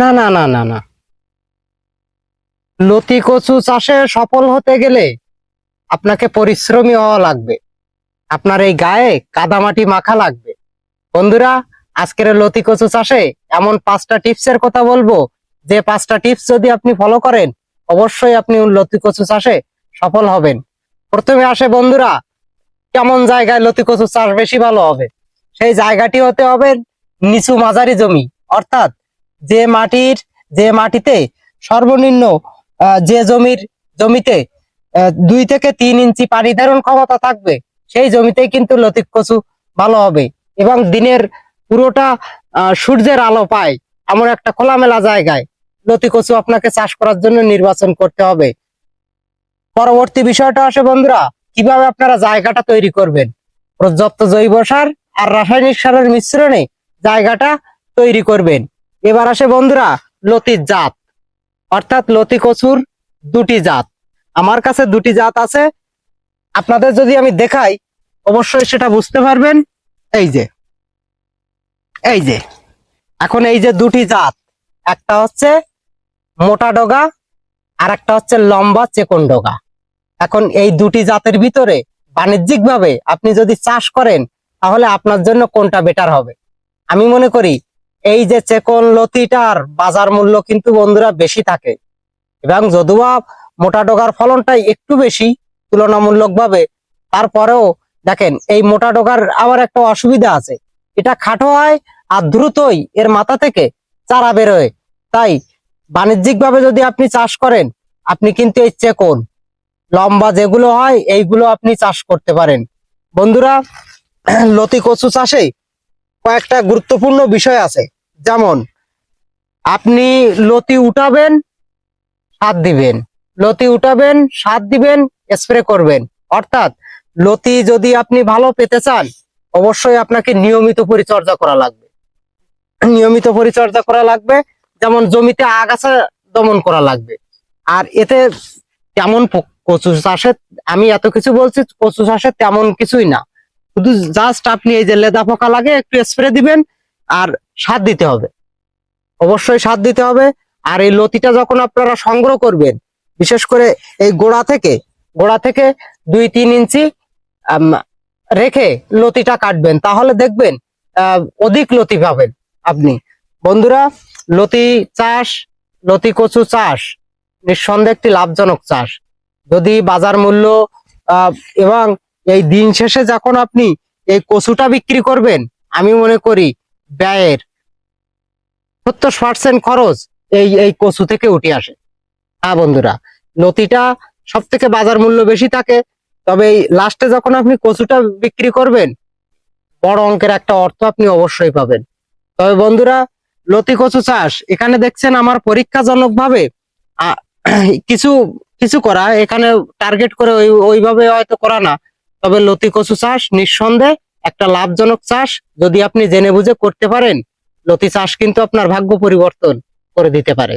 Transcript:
না না না না না। লতি কচু চাষে সফল হতে গেলে আপনাকে পরিশ্রমী হওয়া লাগবে। আপনার এই গায়ে কাদামাটি মাখা লাগবে। বন্ধুরা, আজকের লতি কচু চাষে এমন পাঁচটা টিপসের কথা বলব। যে পাঁচটা টিপস যদি আপনি ফলো করেন, অবশ্যই আপনি লতি কচু চাষে সফল হবেন। প্রথমে আসে, বন্ধুরা, কেমন জায়গায় লতি কচু চাষ বেশি ভালো হবে? সেই জায়গাটি হতে হবে নিচু মাঝারি জমি, অর্থাৎ যে মাটির, যে মাটিতে সর্বনিম্ন যে জমির, জমিতে দুই থেকে তিন ইঞ্চি পানি ধারণ ক্ষমতা থাকবে, সেই জমিতেই কিন্তু লতিক কচু ভালো হবে এবং দিনের পুরোটা সূর্যের আলো পায় এমন একটা খোলামেলা জায়গায়। লতি কচু আপনাকে চাষ করার জন্য নির্বাচন করতে হবে। পরবর্তী বিষয়টা আসে বন্ধুরা, কীভাবে আপনারা জায়গাটা তৈরি করবেন? পর্যাপ্ত জৈব সার আর রাসায়নিক সারের মিশ্রণে জায়গাটা তৈরি করবেন। এবার আসে বন্ধুরা, লতির জাত। অর্থাৎ লতি কচুর দুটি জাত। আমার কাছে দুটি জাত আছে। আপনাদের যদি আমি দেখাই, অবশ্যই সেটা বুঝতে পারবেন। এই যে এই যে, এখন এই যে দুটি জাত, একটা হচ্ছে মোটা ডগা আর একটা হচ্ছে লম্বা চেকন ডগা। এখন এই দুটি জাতের ভিতরে বাণিজ্যিকভাবে আপনি যদি চাষ করেন, তাহলে আপনার জন্য কোনটা বেটার হবে? আমি মনে করি এই যে চেকন লতিটার বাজার মূল্য কিন্তু বন্ধুরা বেশি থাকে। এবং যদিও মোটা ডগার ফলনটাই একটু বেশি তুলনামূলক ভাবে তারপরেও দেখেন, এই মোটা ডগার আবার একটা অসুবিধা আছে। এটা খাটো হয় আর দ্রুতই এর মাথা থেকে চারা বেরোয়। তাই বাণিজ্যিকভাবে যদি আপনি চাষ করেন, আপনি কিন্তু এই চেকন, লম্বা যেগুলো হয়, এইগুলো আপনি চাষ করতে পারেন। বন্ধুরা, লতি কচু চাষে কয়েকটা গুরুত্বপূর্ণ বিষয় আছে। যেমন, আপনি লতি উঠাবেন সার দিবেন। লতি উঠাবেন সার দিবেন স্প্রে করবেন। অর্থাৎ, লতি যদি আপনি ভালো পেতে চান, অবশ্যই আপনাকে নিয়মিত পরিচর্যা করা লাগবে। নিয়মিত পরিচর্যা করা লাগবে, যেমন জমিতে আগাছা দমন করা লাগবে। আর এতে তেমন কচু চাষে, আমি এত কিছু বলছি, কচু চাষে তেমন কিছুই না। শুধু জাস্ট আপনি এই যে লেদা পোকা লাগে, একটু স্প্রে দিবেন আর সার দিতে হবে। অবশ্যই সার দিতে হবে। আর এই লতিটা যখন আপনারা সংগ্রহ করবেন, বিশেষ করে এই গোড়া থেকে গোড়া থেকে দুই তিন ইঞ্চি রেখে লতিটা কাটবেন, তাহলে দেখবেন অধিক লতি পাবেন আপনি। বন্ধুরা, লতি চাষ, লতি কচু চাষ নিঃসন্দেহে একটি লাভজনক চাষ। যদি বাজার মূল্য এবং এই দিন শেষে যখন আপনি এই কচুটা বিক্রি করবেন, আমি মনে করি ব্যয়ের সত্তর পার্সেন্ট খরচ এই এই কচু থেকে উঠে আসে। হ্যাঁ বন্ধুরা, লতিটা সব থেকে বাজার মূল্য বেশি থাকে, তবে এই লাস্টে যখন আপনি কচুটা বিক্রি করবেন, বড় অঙ্কের একটা অর্থ আপনি অবশ্যই পাবেন। তবে বন্ধুরা, লতি কচু চাষ, এখানে দেখছেন আমার পরীক্ষাজনক ভাবে কিছু কিছু করা, এখানে টার্গেট করে ওই, ওইভাবে হয়তো করা না। তবে লতি কচু চাষ নিঃসন্দেহে একটা লাভজনক চাষ। যদি আপনি জেনে বুঝে করতে পারেন, লতি চাষ কিন্তু আপনার ভাগ্য পরিবর্তন করে দিতে পারে।